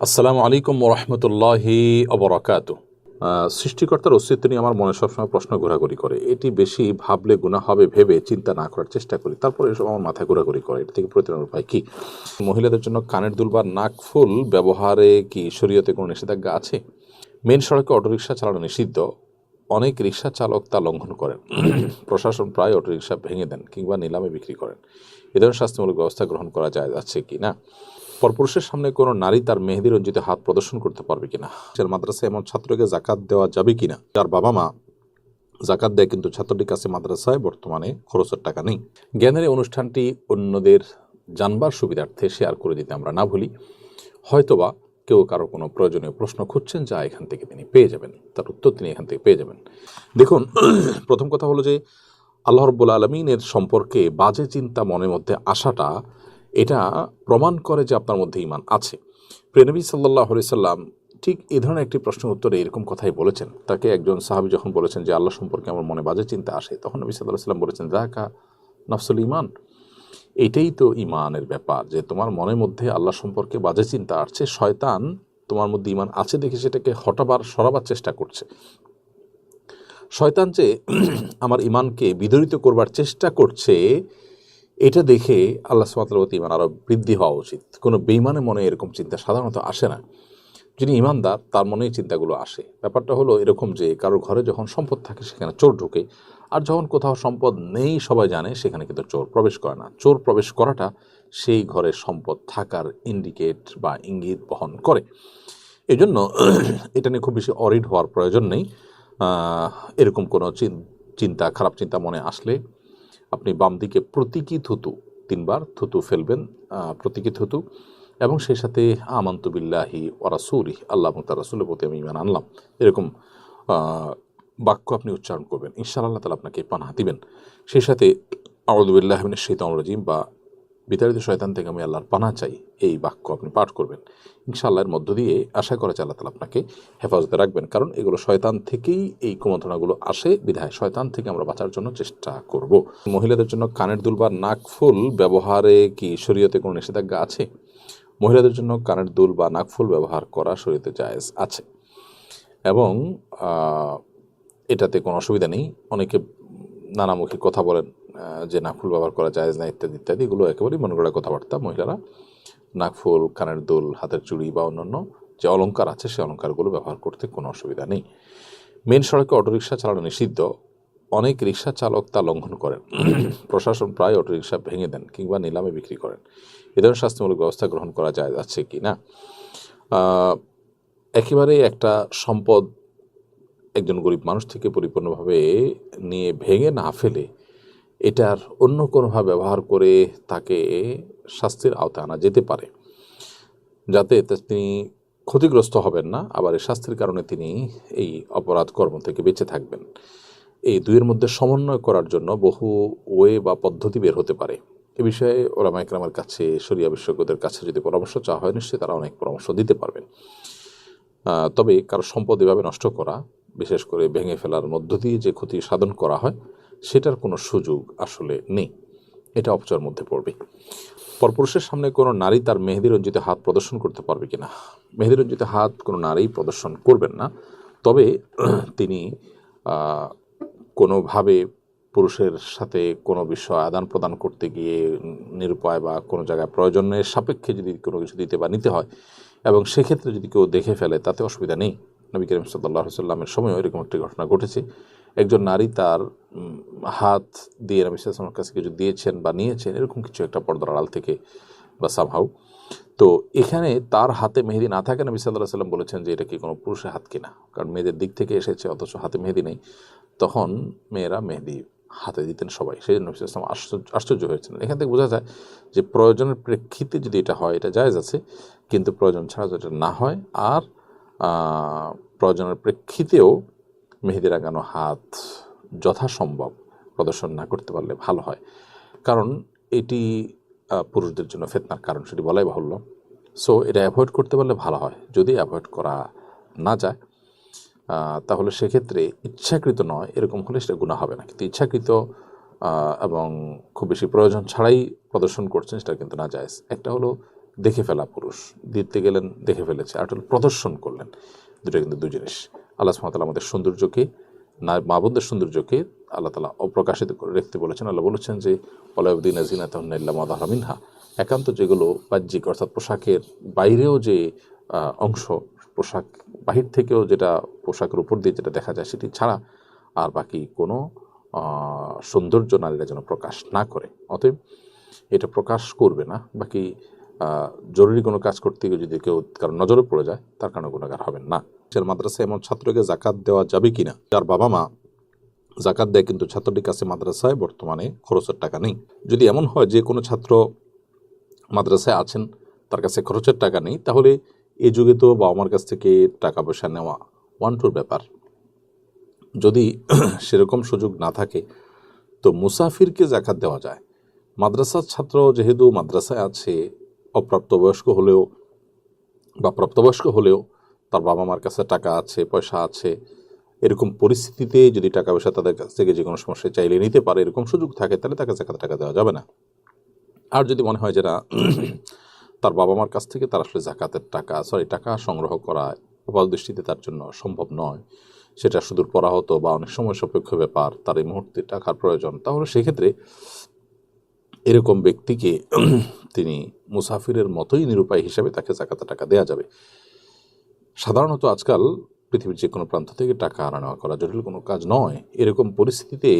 আসসালামু আলাইকুম ওরহমতুল্লাহি অবরাকাত সৃষ্টিকর্তার অস্তিত্ব নিয়ে আমার মনে সবসময় প্রশ্ন ঘোরাঘুরি করে। এটি বেশি ভাবলে গুণা হবে, ভেবে চিন্তা না করার চেষ্টা করি। তারপরে এসব আমার মাথায় ঘোরাঘুরি করে। এটা থেকে প্রতিরোধ উপায় কি? মহিলাদের জন্য কানের দুল বা নাকফুল ব্যবহারে কি শরীয়তে কোনো নিষেধাজ্ঞা আছে? মেন সড়কে অটোরিকশা চালানো নিষিদ্ধ। অনেক রিক্সা চালক তা লঙ্ঘন করেন। প্রশাসন প্রায় অটোরিকশা ভেঙে দেন কিংবা নিলামে বিক্রি করেন। এ ধরনের শাস্তিমূলক ব্যবস্থা গ্রহণ করা যায় যাচ্ছে কি না? পরপুরুষের সামনে কোনো নারী তার মেহেদি রঞ্জিত হাত প্রদর্শন করতে পারবে কিনা? যার মাদ্রাসায় এমন ছাত্রকে জাকাত দেওয়া যাবে কিনা? যার বাবা মা জাকাত দেয়, কিন্তু ছাত্রটির কাছে মাদ্রাসায় বর্তমানে খরচের টাকা নেই। জ্ঞানের অনুষ্ঠানটি অন্যদের জানবার সুবিধার্থে শেয়ার করে দিতে আমরা না ভুলি। হয়তোবা কেউ কারও কোনো প্রয়োজনীয় প্রশ্ন খুঁজছেন যা এখান থেকে তিনি পেয়ে যাবেন। তার উত্তর তিনি এখান থেকে পেয়ে যাবেন। দেখুন, প্রথম কথা হলো যে, আল্লাহ রব্বুল আলমিনের সম্পর্কে বাজে চিন্তা মনের মধ্যে আসাটা এটা প্রমাণ করে যে আপনার মধ্যে ইমান আছে। প্রেনবী সাল্লাহ সাল্লাম ঠিক এই ধরনের একটি প্রশ্নের উত্তরে এরকম কথাই বলেছেন। তাকে একজন সাহাবি যখন বলেছেন যে, আল্লাহ সম্পর্কে আমার মনে বাজে চিন্তা আসে, তখন নবী সাল্লাহ সাল্লাম বলেছেন রাকা নফসুল ইমান এটাই তো ইমানের ব্যাপার যে, তোমার মনের মধ্যে আল্লাহ সম্পর্কে বাজে চিন্তা আসছে, শয়তান তোমার মধ্যে ইমান আছে দেখে সেটাকে হটাবার, সরাবার চেষ্টা করছে। শয়তান যে, আমার ইমানকে বিদরিত করবার চেষ্টা করছে এটা দেখে আল্লাহ প্রতি ইমান আরও বৃদ্ধি হওয়া উচিত। কোনো বেইমানের মনে এরকম চিন্তা সাধারণত আসে না। যিনি ইমানদার তার মনেই চিন্তাগুলো আসে। ব্যাপারটা হলো এরকম যে, কারোর ঘরে যখন সম্পদ থাকে, সেখানে চোর ঢুকে। আর যখন কোথাও সম্পদ নেই, সবাই জানে, সেখানে কিন্তু চোর প্রবেশ করে না। চোর প্রবেশ করাটা সেই ঘরে সম্পদ থাকার ইন্ডিকেট বা ইঙ্গিত বহন করে। এজন্য এটা নিয়ে খুব বেশি অরিড হওয়ার প্রয়োজন নেই। এরকম কোনো চিন- চিন্তা, খারাপ চিন্তা মনে আসলে আপনি বাম দিকে প্রতীকী থুতু তিনবার থুতু ফেলবেন প্রতীকী থুতু এবং সেই সাথে আমন্তবিল্লাহি ওরাসুলি আল্লাহ এবং তার রাসুলের প্রতি আমি ইমান আনলাম। এরকম বাক্য আপনি উচ্চারণ করবেন। ইনশাআল্লাহ তালা আপনাকে পানা দিবেন। সেই সাথে আউদুবিল্লাহ শৈতান রাজিম বা বিতাড়িত শয়তান থেকে আমি আল্লাহর পানা চাই। এই বাক্য আপনি পাঠ করবেন। ইনশাআল্লাহর মধ্য দিয়ে আশা করা আল্লাহ তালা আপনাকে হেফাজতে রাখবেন। কারণ এগুলো শয়তান থেকেই এই কুমন্ত্রণাগুলো আসে। বিধায় শয়তান থেকে আমরা বাঁচার জন্য চেষ্টা করব। মহিলাদের জন্য কানের দুল বা নাকফুল ব্যবহারে কি শরীয়তে কোনো নিষেধাজ্ঞা আছে? মহিলাদের জন্য কানের দুল বা নাকফুল ব্যবহার করা শরীয়তে জায়েজ আছে। এবং এটাতে কোনো অসুবিধা নেই। অনেকে নানামুখী কথা বলেন। যে নাকফুল ব্যবহার করা জায়েজ না ইত্যাদি ইত্যাদি এগুলো একেবারেই মনে করা কথাবার্তা। মহিলারা নাকফুল কানের দুল হাতের চুড়ি বা অন্যান্য যে অলংকার আছে সেই অলংকারগুলো ব্যবহার করতে কোনো অসুবিধা নেই। মেন সড়কে অটোরিকশা চালানো নিষিদ্ধ। অনেক রিক্সা চালক তা লঙ্ঘন করেন। প্রশাসন প্রায় অটোরিকশা ভেঙে দেন কিংবা নিলামে বিক্রি করেন। এ ধরনের শাস্তিমূলক ব্যবস্থা গ্রহণ করা যায় যাচ্ছে কি না? আহ, একেবারে একটা সম্পদ একজন গরিব মানুষ থেকে পরিপূর্ণভাবে নিয়ে ভেঙে না ফেলে এটার অন্য কোনোভাবে ব্যবহার করে তাকে শাস্তির আওতায় আনা যেতে পারে। যাতে তিনি ক্ষতিগ্রস্ত হবেন না, আবার এই শাস্তির কারণে তিনি এই অপরাধ কর্ম থেকে বেঁচে থাকবেন। এই দুইয়ের মধ্যে সমন্বয় করার জন্য বহু ওয়ে বা পদ্ধতি বের হতে পারে। এ বিষয়ে ওলামা একরামের কাছে, শরিয়া বিশেষজ্ঞদের কাছে যদি পরামর্শ চাওয়া হয়, নিশ্চয়ই তারা অনেক পরামর্শ দিতে পারবেন। তবে কারও সম্পদ এভাবে নষ্ট করা, বিশেষ করে ভেঙে ফেলার মধ্য দিয়ে যে ক্ষতি সাধন করা হয় সেটার কোনো সুযোগ আসলে নেই। এটা অপচয়ের মধ্যে পড়বে। পরপুরুষের সামনে কোনো নারী তার মেহেদি রঞ্জিত হাত প্রদর্শন করতে পারবে কিনা? মেহেদি রঞ্জিত হাত কোনো নারী প্রদর্শন করবেন না। তবে তিনি কোনোভাবে পুরুষের সাথে কোনো বিষয় আদান প্রদান করতে গিয়ে নিরুপায় বা কোনো জায়গায় প্রয়োজনের সাপেক্ষে যদি কোনো কিছু দিতে বা নিতে হয় এবং সেক্ষেত্রে যদি কেউ দেখে ফেলে, তাতে অসুবিধা নেই। নবী করিম সাল্লাহ সাল্লামের সময়ও এরকম একটি ঘটনা ঘটেছে। একজন নারী তার হাত দিয়ে নবী সাল্লামের কাছে কিছু দিয়েছেন বা নিয়েছেন, এরকম কিছু একটা পর্দার আড়াল থেকে বা সামহাউ তো এখানে তার হাতে মেহেদি না থাকে, নবী সাল্লাহ সাল্লাম বলেছেন যে এটা কি কোনো পুরুষের হাত কিনা? কারণ মেয়েদের দিক থেকে এসেছে, অথচ হাতে মেহেদি নেই। তখন মেয়েরা মেহেদি হাতে দিতেন সবাই। সেই জন্য নবী আশ্চর্য আশ্চর্য হয়েছিলেন এখান থেকে বোঝা যায় যে প্রয়োজনের প্রেক্ষিতে যদি এটা হয়, এটা জায়জ আছে, কিন্তু প্রয়োজন ছাড়া যদি এটা না হয়, আর প্রয়োজনের প্রেক্ষিতেও মেহেদি লাগানো হাত যথাসম্ভব প্রদর্শন না করতে পারলে ভালো হয়। কারণ এটি পুরুষদের জন্য ফেতনার কারণ সেটি বলাই বাহুল্য। সো এটা অ্যাভয়েড করতে পারলে ভালো হয়। যদি অ্যাভয়েড করা না যায় তাহলে সেক্ষেত্রে ইচ্ছাকৃত নয়, এরকম হলে সেটা গুণা হবে না। কিন্তু ইচ্ছাকৃত এবং খুব বেশি প্রয়োজন ছাড়াই প্রদর্শন করছেন সেটা কিন্তু না যায় একটা হলো দেখে ফেলা পুরুষ। দিতে গেলেন, দেখে ফেলেছে। আর প্রদর্শন করলেন। দুটো কিন্তু দু জিনিস। আল্লাহ সুমতাল আমাদের সৌন্দর্যকে, না মা বোনদের সৌন্দর্যকে আল্লাহ তালা অপ্রকাশিত করে রাখতে বলেছেন। আল্লাহ বলেছেন যে পলাউদ্দিন আজিনা তাহ্নাল্লা মাদাহা মিনহা। একান্ত যেগুলো বাহ্যিক, অর্থাৎ পোশাকের বাইরেও যে অংশ, পোশাক বাহির থেকেও যেটা পোশাকের উপর দিয়ে যেটা দেখা যায় সেটি ছাড়া আর বাকি কোনো সৌন্দর্য নারীরা যেন প্রকাশ না করে। অতএব এটা প্রকাশ করবে না। বাকি জরুরি কোনো কাজ করতে গিয়ে যদি কেউ কারণ নজরে পড়ে যায়, তার কারণে গুণাগার হবেন না। সে মাদ্রাসায় এমন ছাত্রকে জাকাত দেওয়া যাবে কিনা? যার বাবা মা জাকাত দেয় কিন্তু ছাত্রটির কাছে মাদ্রাসায় বর্তমানে খরচের টাকা নেই। যদি এমন হয় যে কোনো ছাত্র মাদ্রাসায় আছেন, তার কাছে খরচের টাকা নেই, তাহলে এই যুগে তো বাবা মার কাছ থেকে টাকা পয়সা নেওয়া ওয়ান টুর ব্যাপার। যদি সেরকম সুযোগ না থাকে, তো মুসাফিরকে জাকাত দেওয়া যায়। মাদ্রাসার ছাত্র যেহেতু মাদ্রাসায় আছে, অপ্রাপ্তবয়স্ক হলেও বা প্রাপ্তবয়স্ক হলেও তার বাবা মার কাছে টাকা আছে, পয়সা আছে, এরকম পরিস্থিতিতে যদি টাকা পয়সা তাদের কাছ থেকে যে কোনো সমস্যায় চাইলে নিতে পারে, এরকম সুযোগ থাকে, তাহলে তাকে জাকাত টাকা দেওয়া যাবে না। আর যদি মনে হয় যেটা তার বাবা মার কাছ থেকে তার আসলে জাকাতের টাকা সরি টাকা সংগ্রহ করা উপায় দৃষ্টিতে তার জন্য সম্ভব নয়, সেটা সুদূর পরাহত বা অনেক সময় সাপেক্ষ ব্যাপার, তার এই মুহূর্তে টাকার প্রয়োজন, তাহলে সেক্ষেত্রে এরকম ব্যক্তিকে তিনি মুসাফিরের মতোই নিরুপায় হিসাবে তাকে জাকাতের টাকা দেওয়া যাবে। সাধারণত আজকাল পৃথিবীর যে কোনো প্রান্ত থেকে টাকা আনা নেওয়া করা জটিল কোনো কাজ নয়। এরকম পরিস্থিতিতে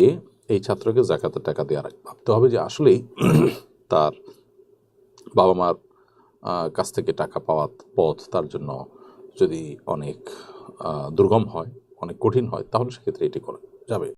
এই ছাত্রকে জাকাতের টাকা দেওয়ার ভাবতে হবে যে আসলেই তার বাবা মার কাছ থেকে টাকা পাওয়ার পথ তার জন্য যদি অনেক দুর্গম হয়, অনেক কঠিন হয়, তাহলে সেক্ষেত্রে এটি করা যাবে।